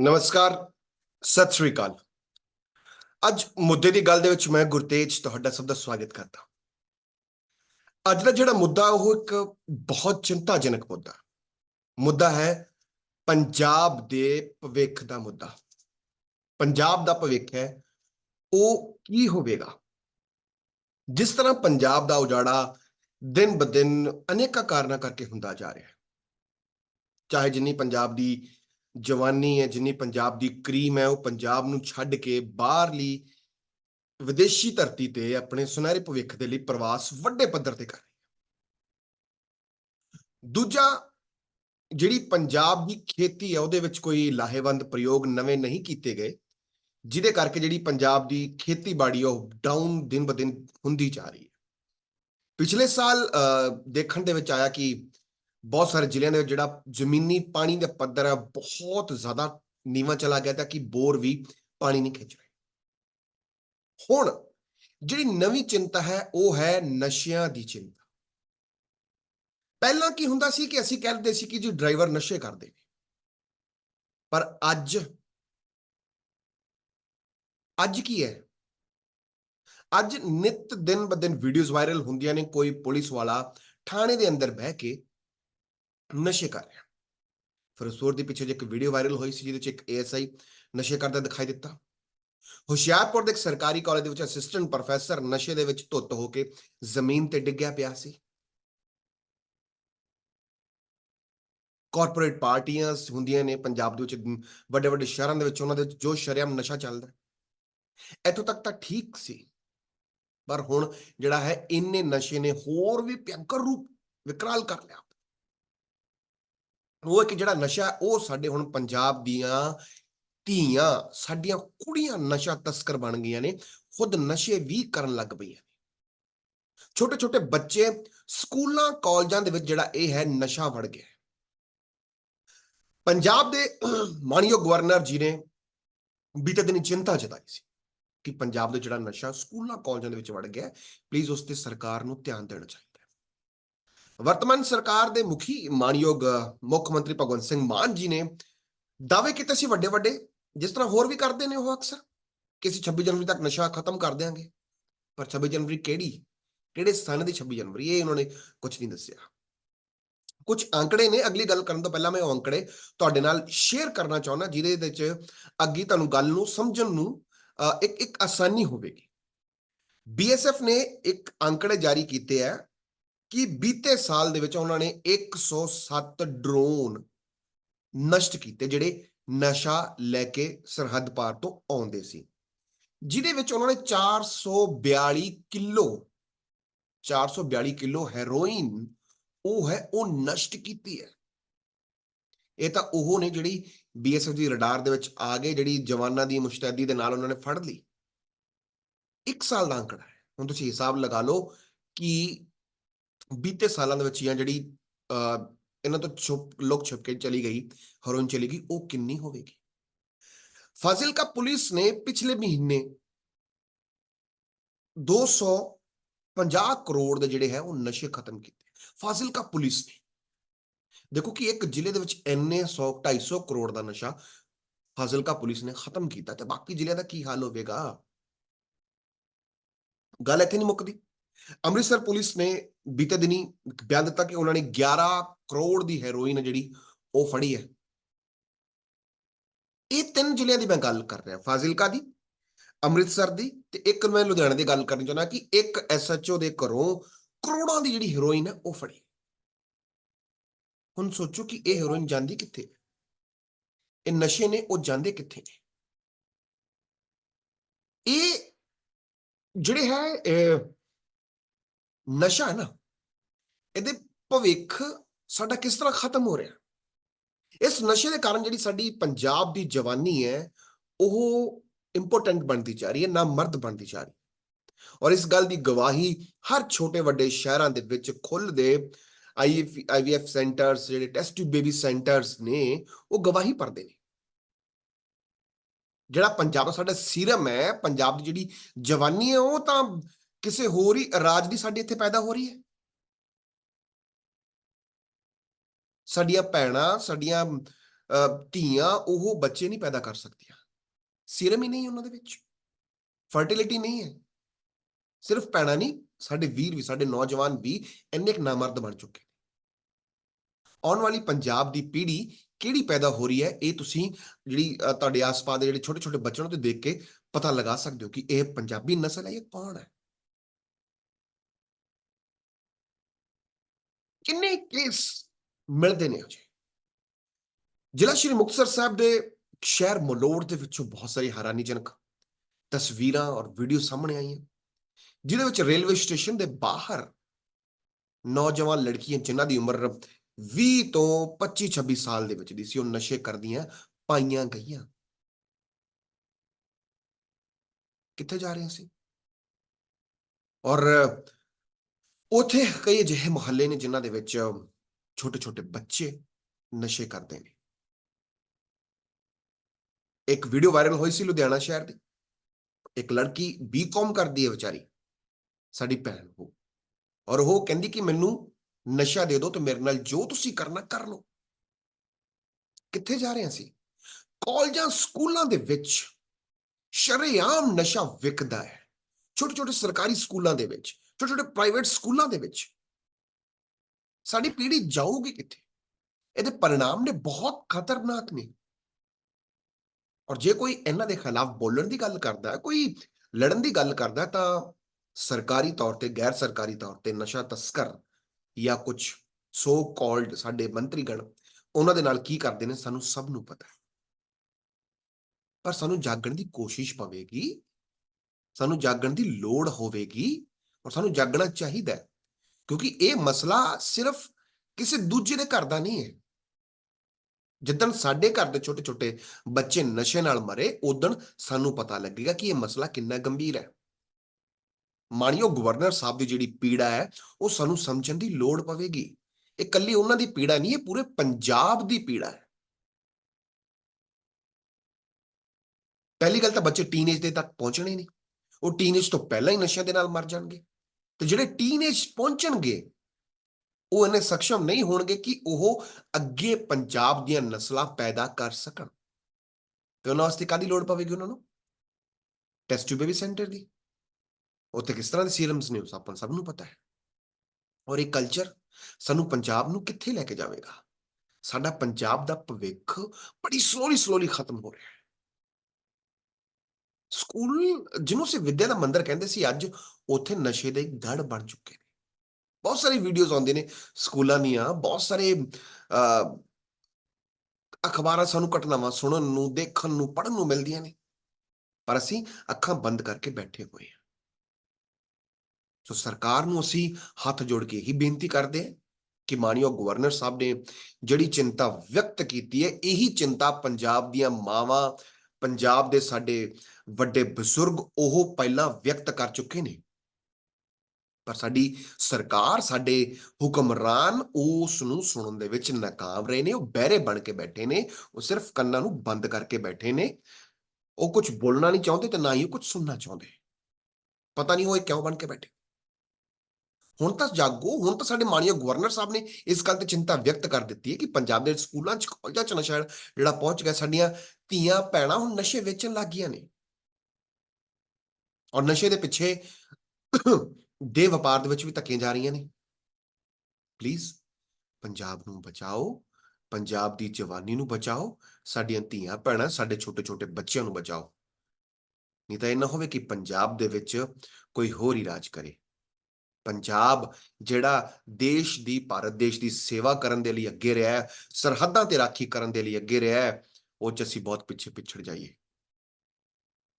ਨਮਸਕਾਰ, ਸਤਿ ਸ੍ਰੀ ਅਕਾਲ। ਅੱਜ ਮੁੱਦੇ ਦੀ ਗੱਲ ਦੇ ਵਿੱਚ ਮੈਂ ਗੁਰਤੇਜ ਤੁਹਾਡਾ ਸਭ ਦਾ ਸਵਾਗਤ ਕਰਦਾ ਅੱਜ ਦਾ ਜਿਹੜਾ ਮੁੱਦਾ, ਉਹ ਇੱਕ ਬਹੁਤ ਚਿੰਤਾਜਨਕ ਮੁੱਦਾ। ਮੁੱਦਾ ਹੈ ਪੰਜਾਬ ਦੇ ਭਵਿੱਖ ਦਾ ਮੁੱਦਾ। ਪੰਜਾਬ ਦਾ ਭਵਿੱਖ ਹੈ, ਉਹ ਕੀ ਹੋਵੇਗਾ? ਜਿਸ ਤਰ੍ਹਾਂ ਪੰਜਾਬ ਦਾ ਉਜਾੜਾ ਦਿਨ ਬ ਦਿਨ ਅਨੇਕਾਂ ਕਾਰਨਾਂ ਕਰਕੇ ਹੁੰਦਾ ਜਾ ਰਿਹਾ ਹੈ। ਚਾਹੇ ਜਿੰਨੀ ਪੰਜਾਬ ਦੀ ਜਵਾਨੀ ਹੈ, ਜਿੰਨੀ ਪੰਜਾਬ ਦੀ ਕਰੀਮ ਹੈ, ਉਹ ਪੰਜਾਬ ਨੂੰ ਛੱਡ ਕੇ ਬਾਹਰਲੀ ਵਿਦੇਸ਼ੀ ਧਰਤੀ ਤੇ ਆਪਣੇ ਸੁਨਹਿਰੇ ਭਵਿੱਖ ਦੇ ਲਈ ਪ੍ਰਵਾਸ ਵੱਡੇ ਪੱਧਰ ਤੇ ਕਰ ਰਹੀ ਹੈ। ਦੂਜਾ, ਜਿਹੜੀ ਪੰਜਾਬ ਦੀ ਖੇਤੀ ਹੈ, ਉਹਦੇ ਵਿੱਚ ਕੋਈ ਲਾਹੇਵੰਦ ਪ੍ਰਯੋਗ ਨਵੇਂ ਨਹੀਂ ਕੀਤੇ ਗਏ। ਜਿਹਦੇ ਕਰਕੇ ਜਿਹੜੀ ਪੰਜਾਬ ਦੀ ਖੇਤੀਬਾੜੀ ਉਹ ਡਾਊਨ ਦਿਨ ਬ ਦਿਨ ਹੁੰਦੀ ਜਾ ਰਹੀ ਹੈ। ਪਿਛਲੇ ਸਾਲ ਅਹ, ਦੇਖਣ ਦੇ ਵਿੱਚ ਆਇਆ ਕਿ ਬਹੁਤ ਸਾਰੇ ਜ਼ਿਲ੍ਹਿਆਂ ਦੇ ਵਿੱਚ ਜਿਹੜਾ ਜ਼ਮੀਨੀ ਪਾਣੀ ਦਾ ਪੱਧਰ ਹੈ ਬਹੁਤ ਜ਼ਿਆਦਾ ਨੀਵਾਂ ਚਲਾ ਗਿਆ ਤਾਂ ਕਿ ਬੋਰ ਵੀ ਪਾਣੀ ਨਹੀਂ ਖਿੱਚ ਰਹੇ। ਹੁਣ ਜਿਹੜੀ ਨਵੀਂ ਚਿੰਤਾ ਹੈ ਉਹ ਹੈ ਨਸ਼ਿਆਂ ਦੀ ਚਿੰਤਾ। ਪਹਿਲਾਂ ਕੀ ਹੁੰਦਾ ਸੀ ਕਿ ਅਸੀਂ ਕਹਿੰਦੇ ਸੀ ਕਿ ਜੀ ਡਰਾਈਵਰ ਨਸ਼ੇ ਕਰਦੇ ਨੇ। ਪਰ ਅੱਜ ਅੱਜ ਕੀ ਹੈ? ਅੱਜ ਨਿਤ ਦਿਨ ਬ ਦਿਨ ਵੀਡੀਓਜ਼ ਵਾਇਰਲ ਹੁੰਦੀਆਂ ਨੇ, ਕੋਈ ਪੁਲਿਸ ਵਾਲਾ ਥਾਣੇ ਦੇ ਅੰਦਰ ਬਹਿ ਕੇ ਨਸ਼ੇ ਕਰ ਰਿਹਾ। ਫਿਰੋਜ਼ਪੁਰ ਦੇ ਪਿੱਛੇ ਜੇ ਇੱਕ ਵੀਡੀਓ ਵਾਇਰਲ ਹੋਈ ਸੀ, ਜਿਹਦੇ ਚ ਇੱਕ ਏਐਸਆਈ ਨਸ਼ੇ ਕਰਦਾ ਦਿਖਾਈ ਦਿੱਤਾ। ਹੁਸ਼ਿਆਰਪੁਰ ਦੇ ਇੱਕ ਸਰਕਾਰੀ ਕਾਲਜ ਦੇ ਵਿੱਚ ਅਸਿਸਟੈਂਟ ਪ੍ਰੋਫੈਸਰ ਨਸ਼ੇ ਦੇ ਵਿੱਚ ਧੁੱਤ ਹੋ ਕੇ ਜ਼ਮੀਨ ਤੇ ਡਿੱਗਿਆ ਪਿਆ ਸੀ। ਕਾਰਪੋਰੇਟ ਪਾਰਟੀਆਂ ਹੁੰਦੀਆਂ ਨੇ, ਪੰਜਾਬ ਦੇ ਵਿੱਚ ਵੱਡੇ ਵੱਡੇ ਸ਼ਹਿਰਾਂ ਦੇ ਵਿੱਚ, ਉਹਨਾਂ ਦੇ ਵਿੱਚ ਜੋ ਸ਼ਰੇਆਮ ਨਸ਼ਾ ਚੱਲਦਾ। ਹੈ। ਇੱਥੋਂ ਤੱਕ ਤਾਂ ਠੀਕ ਸੀ। ਪਰ ਹੁਣ ਜਿਹੜਾ ਹੈ, ਇੰਨੇ ਨਸ਼ੇ ਨੇ ਹੋਰ ਵੀ ਭਿਅੰਕਰ ਰੂਪ ਵਿਕਰਾਲ ਕਰ ਲਿਆ। ਉਹ ਇੱਕ ਜਿਹੜਾ ਨਸ਼ਾ, ਉਹ ਸਾਡੇ ਹੁਣ ਪੰਜਾਬ ਦੀਆਂ ਧੀਆਂ, ਸਾਡੀਆਂ ਕੁੜੀਆਂ ਨਸ਼ਾ ਤਸਕਰ ਬਣ ਗਈਆਂ ਨੇ, ਖੁਦ ਨਸ਼ੇ ਵੀ ਕਰਨ ਲੱਗ ਪਈਆਂ ਨੇ। ਛੋਟੇ ਛੋਟੇ ਬੱਚੇ ਸਕੂਲਾਂ, ਕਾਲਜਾਂ ਦੇ ਵਿੱਚ ਜਿਹੜਾ ਇਹ ਹੈ, ਨਸ਼ਾ ਵੜ ਗਿਆ ਪੰਜਾਬ ਦੇ ਮਾਨਯੋਗ ਗਵਰਨਰ ਜੀ ਨੇ ਬੀਤੇ ਦਿਨੀ ਚਿੰਤਾ ਜਤਾਈ ਸੀ। ਕਿ ਪੰਜਾਬ ਦਾ ਜਿਹੜਾ ਨਸ਼ਾ ਸਕੂਲਾਂ, ਕਾਲਜਾਂ ਦੇ ਵਿੱਚ ਵੜ ਗਿਆ ਪਲੀਜ਼ ਉਸ ਤੇ ਸਰਕਾਰ ਨੂੰ ਧਿਆਨ ਦੇਣਾ ਚਾਹੀਦਾ ਹੈ। ਵਰਤਮਾਨ ਸਰਕਾਰ ਦੇ ਮੁਖੀ ਮਾਨਯੋਗ ਮੁੱਖ ਮੰਤਰੀ ਭਗਵੰਤ ਸਿੰਘ ਮਾਨ ਜੀ ਨੇ ਦਾਅਵੇ ਕੀਤੇ ਸੀ ਵੱਡੇ ਵੱਡੇ, ਜਿਸ ਤਰ੍ਹਾਂ ਹੋਰ ਵੀ ਕਰਦੇ ਨੇ ਉਹ ਅਕਸਰ, ਕਿ ਅਸੀਂ 26 ਜਨਵਰੀ ਤੱਕ ਨਸ਼ਾ ਖਤਮ ਕਰ ਦਿਆਂਗੇ। ਪਰ 26 ਜਨਵਰੀ ਕਿਹੜੀ? ਕਿਹੜੇ ਸਨ ਦੀ 26 ਜਨਵਰੀ? ਇਹ ਉਹਨਾਂ ਨੇ ਕੁਝ ਨਹੀਂ ਦੱਸਿਆ। ਕੁਝ ਅੰਕੜੇ ਨੇ, ਅਗਲੀ ਗੱਲ ਕਰਨ ਤੋਂ ਪਹਿਲਾਂ ਮੈਂ ਉਹ ਅੰਕੜੇ ਤੁਹਾਡੇ ਨਾਲ ਸ਼ੇਅਰ ਕਰਨਾ ਚਾਹੁੰਦਾ, ਜਿਹਦੇ ਵਿੱਚ ਅੱਗੇ ਤੁਹਾਨੂੰ ਗੱਲ ਨੂੰ ਸਮਝਣ ਨੂੰ ਇੱਕ ਇੱਕ ਆਸਾਨੀ ਹੋਵੇਗੀ। ਬੀਐਸਐਫ ਨੇ ਇੱਕ ਅੰਕੜੇ ਜਾਰੀ ਕੀਤੇ ਹੈ ਕਿ ਬੀਤੇ ਸਾਲ ਦੇ ਵਿੱਚ ਉਹਨਾਂ ਨੇ 107 ਡਰੋਨ ਨਸ਼ਟ ਕੀਤੇ, ਜਿਹੜੇ ਨਸ਼ਾ ਲੈ ਕੇ ਸਰਹੱਦ ਪਾਰ ਤੋਂ ਆਉਂਦੇ ਸੀ। ਜਿਹਦੇ ਵਿੱਚ ਉਹਨਾਂ ਨੇ 442 ਕਿਲੋ 442 ਕਿਲੋ ਹੈਰੋਇਨ, ਉਹ ਹੈ, ਉਹ ਨਸ਼ਟ ਕੀਤੀ ਹੈ। ਇਹ ਤਾਂ ਉਹ ਨੇ ਜਿਹੜੀ ਬੀਐਸਐਫ ਦੀ ਰਡਾਰ ਦੇ ਵਿੱਚ ਆ ਗਏ ਜਿਹੜੀ ਜਵਾਨਾਂ ਦੀ ਮੁਸ਼ਤੈਦੀ ਦੇ ਨਾਲ ਉਹਨਾਂ ਨੇ ਫੜ ਲਈ। ਇੱਕ ਸਾਲ ਦਾ ਅੰਕੜਾ ਹੈ। ਹੁਣ ਤੁਸੀਂ ਹਿਸਾਬ ਲਗਾ ਲਓ ਕਿ ਬੀਤੇ ਸਾਲਾਂ ਦੇ ਵਿੱਚ ਜਾਂ ਜਿਹੜੀ ਅਹ, ਇਹਨਾਂ ਤੋਂ ਛੁਪ ਲੋਕ ਛੁਪ ਕੇ ਚਲੀ ਗਈ ਹੈਰੋਇਨ ਚਲੀ ਗਈ ਉਹ ਕਿੰਨੀ ਹੋਵੇਗੀ? ਫਾਜ਼ਿਲਕਾ ਪੁਲਿਸ ਨੇ ਪਿਛਲੇ ਮਹੀਨੇ 250 ਕਰੋੜ ਦੇ ਜਿਹੜੇ ਹੈ ਉਹ ਨਸ਼ੇ ਖਤਮ ਕੀਤੇ। ਫਾਜ਼ਿਲਕਾ ਪੁਲਿਸ ਨੇ ਦੇਖੋ ਕਿ ਇੱਕ ਜ਼ਿਲ੍ਹੇ ਦੇ ਵਿੱਚ ਇੰਨੇ 100 250 ਕਰੋੜ ਦਾ ਨਸ਼ਾ ਫਾਜ਼ਿਲਕਾ ਪੁਲਿਸ ਨੇ ਖਤਮ ਕੀਤਾ ਤੇ ਬਾਕੀ ਜ਼ਿਲ੍ਹਿਆਂ ਦਾ ਕੀ ਹਾਲ ਹੋਵੇਗਾ? ਗੱਲ ਇੱਥੇ ਨਹੀਂ ਮੁੱਕਦੀ। ਅੰਮ੍ਰਿਤਸਰ ਪੁਲਿਸ ਨੇ ਬੀਤੇ ਦਿਨੀ ਬਿਆਨ ਦਿੱਤਾ ਕਿ ਉਹਨਾਂ ਨੇ 11 ਕਰੋੜ ਦੀ ਹੈਰੋਇਨ ਹੈ ਜਿਹੜੀ ਉਹ ਫੜੀ ਹੈ। ਇਹ ਤਿੰਨ ਜ਼ਿਲ੍ਹਿਆਂ ਦੀ ਮੈਂ ਗੱਲ ਕਰ ਰਿਹਾ, ਫਾਜ਼ਿਲਕਾ ਦੀ, ਅੰਮ੍ਰਿਤਸਰ ਦੀ ਤੇ ਇੱਕ ਮੈਂ ਲੁਧਿਆਣੇ ਦੀ ਗੱਲ ਕਰਨੀ ਚਾਹੁੰਦਾ ਕਿ ਇੱਕ ਐਸਐਚਓ ਦੇ ਘਰੋਂ ਕਰੋੜਾਂ ਦੀ ਜਿਹੜੀ ਹੈਰੋਇਨ ਹੈ ਉਹ ਫੜੀ ਹੁਣ ਸੋਚੋ ਕਿ ਇਹ ਹੈਰੋਇਨ ਜਾਂਦੀ ਕਿੱਥੇ ਹੈ? ਇਹ ਨਸ਼ੇ ਨੇ, ਉਹ ਜਾਂਦੇ ਕਿੱਥੇ ਨੇ? ਇਹ ਜਿਹੜੇ ਹੈ, ਇਹ ਨਸ਼ਾ ਨਾ, ਇਹਦੇ ਭਵਿੱਖ ਸਾਡਾ ਕਿਸ ਤਰ੍ਹਾਂ ਖਤਮ ਹੋ ਰਿਹਾ? ਇਸ ਨਸ਼ੇ ਦੇ ਕਾਰਨ ਜਿਹੜੀ ਸਾਡੀ ਪੰਜਾਬ ਦੀ ਜਵਾਨੀ ਹੈ, ਉਹ ਇੰਪੋਰਟੈਂਟ ਬਣਦੀ ਜਾ ਰਹੀ ਹੈ, ਨਾ ਮਰਦ ਬਣਦੀ ਜਾ ਰਹੀ। ਹੈ ਔਰ ਇਸ ਗੱਲ ਦੀ ਗਵਾਹੀ ਹਰ ਛੋਟੇ ਵੱਡੇ ਸ਼ਹਿਰਾਂ ਦੇ ਵਿੱਚ ਖੁੱਲਦੇ ਆਈਵੀਐਫ ਸੈਂਟਰਸ ਜਿਹੜੇ ਟੈਸਟ ਟਿਊਬ ਬੇਬੀ ਸੈਂਟਰਸ ਨੇ, ਉਹ ਗਵਾਹੀ ਭਰਦੇ ਨੇ। ਜਿਹੜਾ ਪੰਜਾਬ ਦਾ ਸਾਡਾ ਸੀਰਮ ਹੈ, ਪੰਜਾਬ ਦੀ ਜਿਹੜੀ ਜਵਾਨੀ ਹੈ, ਉਹ ਤਾਂ ਕਿਸੇ ਹੋਰ ਹੀ ਰਾਜ ਦੀ ਸਾਡੇ ਇੱਥੇ ਪੈਦਾ ਹੋ ਰਹੀ ਹੈ। ਸਾਡੀਆਂ ਭੈਣਾਂ, ਸਾਡੀਆਂ ਧੀਆਂ, ਉਹ ਬੱਚੇ ਨਹੀਂ ਪੈਦਾ ਕਰ ਸਕਦੀਆਂ। ਸੀਰਮ ਹੀ ਨਹੀਂ ਉਹਨਾਂ ਦੇ ਵਿੱਚ। ਫਰਟੀਲਿਟੀ ਨਹੀਂ ਹੈ। ਸਿਰਫ ਭੈਣਾਂ ਨਹੀਂ, ਸਾਡੇ ਵੀਰ ਵੀ, ਸਾਡੇ ਨੌਜਵਾਨ ਵੀ ਇੰਨੇ ਕੁ ਨਾਮਰਦ ਬਣ ਚੁੱਕੇ ਆਉਣ ਵਾਲੀ ਪੰਜਾਬ ਦੀ ਪੀੜ੍ਹੀ ਕਿਹੜੀ ਪੈਦਾ ਹੋ ਰਹੀ ਹੈ, ਇਹ ਤੁਸੀਂ ਜਿਹੜੀ ਤੁਹਾਡੇ ਆਸ-ਪਾਸ ਦੇ ਜਿਹੜੇ ਛੋਟੇ-ਛੋਟੇ ਬੱਚਿਆਂ ਨੂੰ ਤੇ ਦੇਖ ਕੇ ਪਤਾ ਲਗਾ ਸਕਦੇ ਹੋ ਕਿ ਇਹ ਪੰਜਾਬੀ ਨਸਲ ਹੈ ਇਹ ਕੌਣ ਹੈ? ਕਿੰਨੇ ਕੇਸ ਮਿਲਦੇ ਨੇ ਅਜੇ? ਜ਼ਿਲ੍ਹਾ ਸ਼੍ਰੀ ਮੁਕਤਸਰ ਸਾਹਿਬ ਦੇ ਸ਼ਹਿਰ ਮਲੋੜ ਦੇ ਵਿੱਚੋਂ ਬਹੁਤ ਸਾਰੀ ਹੈਰਾਨੀਜਨਕ ਤਸਵੀਰਾਂ ਔਰ ਵੀਡੀਓ ਸਾਹਮਣੇ ਆਈਆਂ, ਜਿਹਦੇ ਵਿੱਚ ਰੇਲਵੇ ਸਟੇਸ਼ਨ ਦੇ ਬਾਹਰ ਨੌਜਵਾਨ ਲੜਕੀਆਂ ਜਿਨ੍ਹਾਂ ਦੀ ਉਮਰ 20 ਤੋਂ 25 26 ਸਾਲ ਦੇ ਵਿੱਚ ਦੀ ਸੀ, ਉਹ ਨਸ਼ੇ ਕਰਦੀਆਂ ਪਾਈਆਂ ਗਈਆਂ। ਕਿੱਥੇ ਜਾ ਰਹੇ ਸੀ? ਔਰ ਉਥੇ ਕਈ ਅਜਿਹੇ ਮੁਹੱਲੇ ਨੇ ਜਿਨ੍ਹਾਂ ਦੇ ਵਿੱਚ ਛੋਟੇ ਛੋਟੇ ਬੱਚੇ ਨਸ਼ੇ ਕਰਦੇ ਨੇ। ਇੱਕ ਵੀਡੀਓ ਵਾਇਰਲ ਹੋਈ ਸੀ ਲੁਧਿਆਣਾ ਸ਼ਹਿਰ ਦੀ। ਇੱਕ ਲੜਕੀ ਬੀਕਾਮ ਕਰਦੀ ਹੈ ਵਿਚਾਰੀ, ਸਾਡੀ ਭੈਣ ਉਹ। ਔਰ ਉਹ ਕਹਿੰਦੀ ਕਿ ਮੈਨੂੰ ਨਸ਼ਾ ਦੇ ਦਿਓ ਤੇ ਮੇਰੇ ਨਾਲ ਜੋ ਤੁਸੀਂ ਕਰਨਾ ਕਰ ਲਓ। ਕਿੱਥੇ ਜਾ ਰਹੇ ਸੀ ਅਸੀਂ? ਕਾਲਜਾਂ, ਸਕੂਲਾਂ ਦੇ ਵਿੱਚ ਸ਼ਰੇਆਮ ਨਸ਼ਾ ਵਿਕਦਾ ਹੈ। ਛੋਟੇ ਛੋਟੇ ਸਰਕਾਰੀ ਸਕੂਲਾਂ ਦੇ ਵਿੱਚ ਛੋਟੇ ਛੋਟੇ ਪ੍ਰਾਈਵੇਟ ਸਕੂਲਾਂ ਦੇ ਵਿੱਚ। ਸਾਡੀ ਪੀੜ੍ਹੀ ਜਾਊਗੀ ਕਿੱਥੇ? ਇਹਦੇ ਪਰਿਣਾਮ ਨੇ ਬਹੁਤ ਖਤਰਨਾਕ ਨੇ। ਔਰ ਜੇ ਕੋਈ ਇਹਨਾਂ ਦੇ ਖਿਲਾਫ ਬੋਲਣ ਦੀ ਗੱਲ ਕਰਦਾ ਹੈ ਕੋਈ ਲੜਨ ਦੀ ਗੱਲ ਕਰਦਾ, ਤਾਂ ਸਰਕਾਰੀ ਤੌਰ ਤੇ, ਗੈਰ ਸਰਕਾਰੀ ਤੌਰ ਤੇ ਨਸ਼ਾ ਤਸਕਰ ਜਾਂ ਕੁਝ ਸੋ ਕਾਲਡ ਸਾਡੇ ਮੰਤਰੀਗਣ, ਉਹਨਾਂ ਦੇ ਨਾਲ ਕੀ ਕਰਦੇ ਨੇ ਸਾਨੂੰ ਸਭ ਨੂੰ ਪਤਾ ਹੈ। ਪਰ ਸਾਨੂੰ ਜਾਗਣ ਦੀ ਕੋਸ਼ਿਸ਼ ਪਵੇਗੀ, ਸਾਨੂੰ ਜਾਗਣ ਦੀ ਲੋੜ ਹੋਵੇਗੀ ਔਰ ਸਾਨੂੰ ਜਾਗਣਾ ਚਾਹੀਦਾ ਹੈ, ਕਿਉਂਕਿ ਇਹ ਮਸਲਾ ਸਿਰਫ ਕਿਸੇ ਦੂਜੇ ਦੇ ਘਰ ਦਾ ਨਹੀਂ ਹੈ। ਜਿੱਦਣ ਸਾਡੇ ਘਰ ਦੇ ਛੋਟੇ ਛੋਟੇ ਬੱਚੇ ਨਸ਼ੇ ਨਾਲ ਮਰੇ, ਉਦੋਂ ਸਾਨੂੰ ਪਤਾ ਲੱਗੇਗਾ ਕਿ ਇਹ ਮਸਲਾ ਕਿੰਨਾ ਗੰਭੀਰ ਹੈ। ਮਾਨਯੋਗ ਗਵਰਨਰ ਸਾਹਿਬ ਦੀ ਜਿਹੜੀ ਪੀੜਾ ਹੈ, ਉਹ ਸਾਨੂੰ ਸਮਝਣ ਦੀ ਲੋੜ ਪਵੇਗੀ। ਇਹ ਕੱਲੀ ਉਹਨਾਂ ਦੀ ਪੀੜਾ ਨਹੀਂ, ਇਹ ਪੂਰੇ ਪੰਜਾਬ ਦੀ ਪੀੜਾ ਹੈ। ਪਹਿਲੀ ਗੱਲ ਤਾਂ ਬੱਚੇ ਟੀਨੇਜ ਦੇ ਤੱਕ ਪਹੁੰਚਣੇ ਨਹੀਂ। ਉਹ ਟੀਨੇਜ ਤੋਂ ਪਹਿਲਾਂ ਹੀ ਨਸ਼ਿਆਂ ਦੇ ਨਾਲ ਮਰ ਜਾਣਗੇ। ਤੇ ਜਿਹੜੇ ਟੀਨੇਜ ਪਹੁੰਚਣਗੇ, ਉਹ ਇਹਨੇ ਸક્ષਮ ਨਹੀਂ ਹੋਣਗੇ ਕਿ ਉਹ ਅੱਗੇ ਪੰਜਾਬ ਦੀਆਂ ਨਸਲਾਂ ਪੈਦਾ ਕਰ ਸਕਣ। ਤੇ ਉਹਨਾਂ ਵਾਸਤੇ ਕਾਦੀ ਲੋੜ ਪਵੇਗੀ ਉਹਨਾਂ ਨੂੰ? ਟੈਸਟ ਟਿਊਬ ਬੇਬੀ ਸੈਂਟਰ ਦੀ। ਉੱਥੇ ਕਿਸ ਤਰ੍ਹਾਂ ਦੇ ਸੀਰਮਸ ਨੇ ਉਸ ਆਪਾਂ ਨੂੰ ਸਭ ਨੂੰ ਪਤਾ ਹੈ। ਔਰ ਇਹ ਕਲਚਰ ਸਾਨੂੰ ਪੰਜਾਬ ਨੂੰ ਕਿੱਥੇ ਲੈ ਕੇ ਜਾਵੇਗਾ? ਸਾਡਾ ਪੰਜਾਬ ਦਾ ਭਵਿੱਖ ਬੜੀ ਸਲੋਲੀ ਸਲੋਲੀ ਖਤਮ ਹੋ ਰਿਹਾ ਹੈ। ਸਕੂਲ, ਜਿਹਨੂੰ ਸੇ ਵਿਦਿਆ ਦਾ ਮੰਦਰ ਕਹਿੰਦੇ ਸੀ, ਅੱਜ ਉੱਥੇ ਨਸ਼ੇ ਦੇ ਗੜ ਬਣ ਚੁੱਕੇ ਨੇ। ਬਹੁਤ ਸਾਰੇ ਵੀਡੀਓਜ਼ ਆਉਂਦੇ ਨੇ ਸਕੂਲਾਂ ਦੀਆਂ, ਬਹੁਤ ਸਾਰੇ ਅ ਅਖਬਾਰਾਂ ਸਾਨੂੰ ਘਟਨਾਵਾਂ ਸੁਣਨ ਨੂੰ, ਦੇਖਣ ਨੂੰ, ਪੜ੍ਹਨ ਨੂੰ ਮਿਲਦੀਆਂ ਨੇ। ਪਰ ਅਸੀਂ ਅੱਖਾਂ ਬੰਦ ਕਰਕੇ ਬੈਠੇ ਹੋਏ ਹਾਂ। ਸੋ ਸਰਕਾਰ ਨੂੰ ਅਸੀਂ ਹੱਥ ਜੋੜ ਕੇ ਹੀ ਬੇਨਤੀ ਕਰਦੇ ਹਾਂ ਕਿ ਮਾਨਯੋਗ ਗਵਰਨਰ ਸਾਹਿਬ ਨੇ ਜਿਹੜੀ ਚਿੰਤਾ ਵਿਅਕਤ ਕੀਤੀ ਹੈ, ਇਹੀ ਚਿੰਤਾ ਪੰਜਾਬ ਦੀਆਂ ਮਾਵਾਂ, ਪੰਜਾਬ ਦੇ ਸਾਡੇ ਵੱਡੇ ਬਜ਼ੁਰਗ ਉਹ ਪਹਿਲਾਂ ਵਿਅਕਤ ਕਰ ਚੁੱਕੇ ਨੇ। ਪਰ ਸਾਡੀ ਸਰਕਾਰ, ਸਾਡੇ ਹੁਕਮਰਾਨ ਉਸ ਨੂੰ ਸੁਣਨ ਦੇ ਵਿੱਚ ਨਾਕਾਮ ਰਹੇ ਨੇ, ਉਹ ਬਹਿਰੇ ਬਣ ਕੇ ਬੈਠੇ ਨੇ, ਉਹ ਸਿਰਫ ਕੰਨਾਂ ਨੂੰ ਬੰਦ ਕਰਕੇ ਬੈਠੇ ਨੇ। ਉਹ ਕੁਝ ਬੋਲਣਾ ਨਹੀਂ ਚਾਹੁੰਦੇ ਤੇ ਨਾ ਹੀ ਉਹ ਕੁਝ ਸੁਣਨਾ ਚਾਹੁੰਦੇ। ਪਤਾ ਨਹੀਂ ਉਹ ਕਿਉਂ ਬਣ ਕੇ ਬੈਠੇ। ਹੁਣ ਤਾਂ ਜਾਗੋ, ਹੁਣ ਤਾਂ ਸਾਡੇ ਮਾਨਯੋਗ ਗਵਰਨਰ ਸਾਹਿਬ ਨੇ ਇਸ ਗੱਲ ਤੇ ਚਿੰਤਾ ਵਿਅਕਤ ਕਰ ਦਿੱਤੀ ਹੈ ਕਿ ਪੰਜਾਬ ਦੇ ਸਕੂਲਾਂ 'ਚ ਕਾਲਜਾਂ 'ਚ ਨਸ਼ਾ ਜਿਹੜਾ ਪਹੁੰਚ ਗਿਆ, ਸਾਡੀਆਂ ਧੀਆਂ ਭੈਣਾਂ ਹੁਣ ਨਸ਼ੇ ਵੇਚਣ ਲੱਗ ਗਈਆਂ ਨੇ। ਔਰ ਨਸ਼ੇ ਦੇ ਪਿੱਛੇ ਦੇ ਵਪਾਰ ਦੇ ਵਿੱਚ ਵੀ ਧੱਕੀਆਂ ਜਾ ਰਹੀਆਂ ਨੇ। ਪਲੀਜ਼ ਪੰਜਾਬ ਨੂੰ ਬਚਾਓ, ਪੰਜਾਬ ਦੀ ਜਵਾਨੀ ਨੂੰ ਬਚਾਓ, ਸਾਡੀਆਂ ਧੀਆਂ ਭੈਣਾਂ ਸਾਡੇ ਛੋਟੇ ਛੋਟੇ ਬੱਚਿਆਂ ਨੂੰ ਬਚਾਓ। ਨਹੀਂ ਤਾਂ ਇਹ ਨਾ ਹੋਵੇ ਕਿ ਪੰਜਾਬ ਦੇ ਵਿੱਚ ਕੋਈ ਹੋਰ ਹੀ ਰਾਜ ਕਰੇ। ਪੰਜਾਬ, ਜਿਹੜਾ ਦੇਸ਼ ਦੀ, ਭਾਰਤ ਦੇਸ਼ ਦੀ ਸੇਵਾ ਕਰਨ ਦੇ ਲਈ ਅੱਗੇ ਰਿਹਾ ਹੈ, ਸਰਹੱਦਾਂ ਤੇ ਰਾਖੀ ਕਰਨ ਦੇ ਲਈ ਅੱਗੇ ਰਿਹਾ ਹੈ, ਉਹ ਚ ਅਸੀਂ ਬਹੁਤ ਪਿੱਛੇ ਪਿਛੜ ਜਾਈਏ।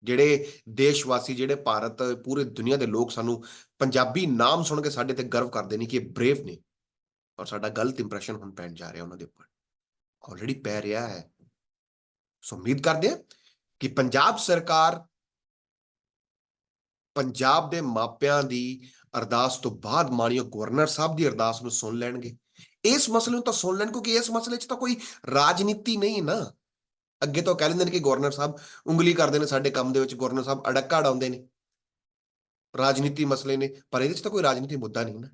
ਜਿਹੜੇ ਦੇਸ਼ ਵਾਸੀ ਜਿਹੜੇ ਭਾਰਤ, ਪੂਰੇ ਦੁਨੀਆ ਦੇ ਲੋਕ ਸਾਨੂੰ ਪੰਜਾਬੀ ਨਾਮ ਸੁਣ ਕੇ ਸਾਡੇ ਤੇ ਗਰਵ ਕਰਦੇ ਨੇ ਕਿ ਇਹ ਬ੍ਰੇਵ ਨੇ ਔਰ ਸਾਡਾ ਗਲਤ ਇੰਪ੍ਰੈਸ਼ਨ ਹੁਣ ਪੈਣ ਜਾ ਰਿਹਾ ਉਹਨਾਂ ਦੇ ਉੱਪਰ। ਆਲਰੇਡੀ ਪੈ ਰਿਹਾ ਹੈ। ਸੋ ਉਮੀਦ ਕਰਦੇ ਹਾਂ ਕਿ ਪੰਜਾਬ ਸਰਕਾਰ ਪੰਜਾਬ ਦੇ ਮਾਪਿਆਂ ਦੀ ਅਰਦਾਸ ਤੋਂ ਬਾਅਦ ਮਾਨਯੋਗ ਗਵਰਨਰ ਸਾਹਿਬ ਦੀ ਅਰਦਾਸ ਨੂੰ ਸੁਣ ਲੈਣਗੇ। ਇਸ ਮਸਲੇ ਨੂੰ ਤਾਂ ਸੁਣ ਲੈਣ ਕਿਉਂਕਿ ਇਸ ਮਸਲੇ 'ਚ ਤਾਂ ਕੋਈ ਰਾਜਨੀਤੀ ਨਹੀਂ ਨਾ। ਅੱਗੇ ਤੋਂ ਕਹਿ ਲੈਂਦੇ ਨੇ ਕਿ ਗਵਰਨਰ ਸਾਹਿਬ ਉਂਗਲੀ ਕਰਦੇ ਨੇ ਸਾਡੇ ਕੰਮ ਦੇ ਵਿੱਚ ਗਵਰਨਰ ਸਾਹਿਬ ਅੜੱਕਾ ਅੜਾਉਂਦੇ ਨੇ। ਰਾਜਨੀਤੀ ਮਸਲੇ ਨੇ ਪਰ ਇਹਦੇ 'ਚ ਤਾਂ ਕੋਈ ਰਾਜਨੀਤੀ ਮੁੱਦਾ ਨਹੀਂ ਨਾ।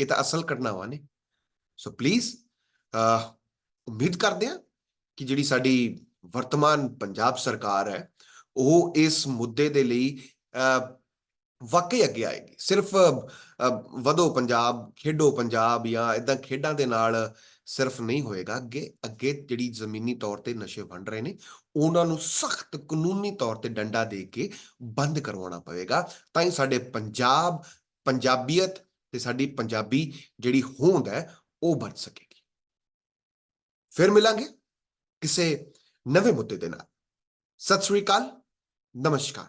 ਇਹ ਤਾਂ ਅਸਲ ਘਟਨਾਵਾਂ ਨੇ। ਸੋ ਪਲੀਜ਼ ਉਮੀਦ ਕਰਦੇ ਹਾਂ ਕਿ ਜਿਹੜੀ ਸਾਡੀ ਵਰਤਮਾਨ ਪੰਜਾਬ ਸਰਕਾਰ ਹੈ ਉਹ ਇਸ ਮੁੱਦੇ ਦੇ ਲਈ ਅਹ, ਵਾਕਈ ਅੱਗੇ ਆਏਗੀ। ਸਿਰਫ ਵਧੋ ਪੰਜਾਬ, ਖੇਡੋ ਪੰਜਾਬ ਜਾਂ ਇਦਾਂ ਖੇਡਾਂ ਦੇ ਨਾਲ ਸਿਰਫ ਨਹੀਂ ਹੋਏਗਾ। ਅੱਗੇ ਅੱਗੇ ਜਿਹੜੀ ਜ਼ਮੀਨੀ ਤੌਰ ਤੇ ਨਸ਼ੇ ਵੰਡ ਰਹੇ ਨੇ, ਉਹਨਾਂ ਨੂੰ ਸਖਤ ਕਾਨੂੰਨੀ ਤੌਰ ਤੇ ਡੰਡਾ ਦੇ ਕੇ ਬੰਦ ਕਰਵਾਉਣਾ ਪਵੇਗਾ। ਤਾਂ ਹੀ ਸਾਡੇ ਪੰਜਾਬ, ਪੰਜਾਬੀਅਤ ਤੇ ਸਾਡੀ ਪੰਜਾਬੀ ਜਿਹੜੀ ਹੋਂਦ ਹੈ, ਉਹ ਬਚ ਸਕੇਗੀ। ਫਿਰ ਮਿਲਾਂਗੇ ਕਿਸੇ ਨਵੇਂ ਮੁੱਦੇ ਦੇ ਨਾਲ। ਸਤਿ ਸ੍ਰੀ ਅਕਾਲ, ਨਮਸਕਾਰ।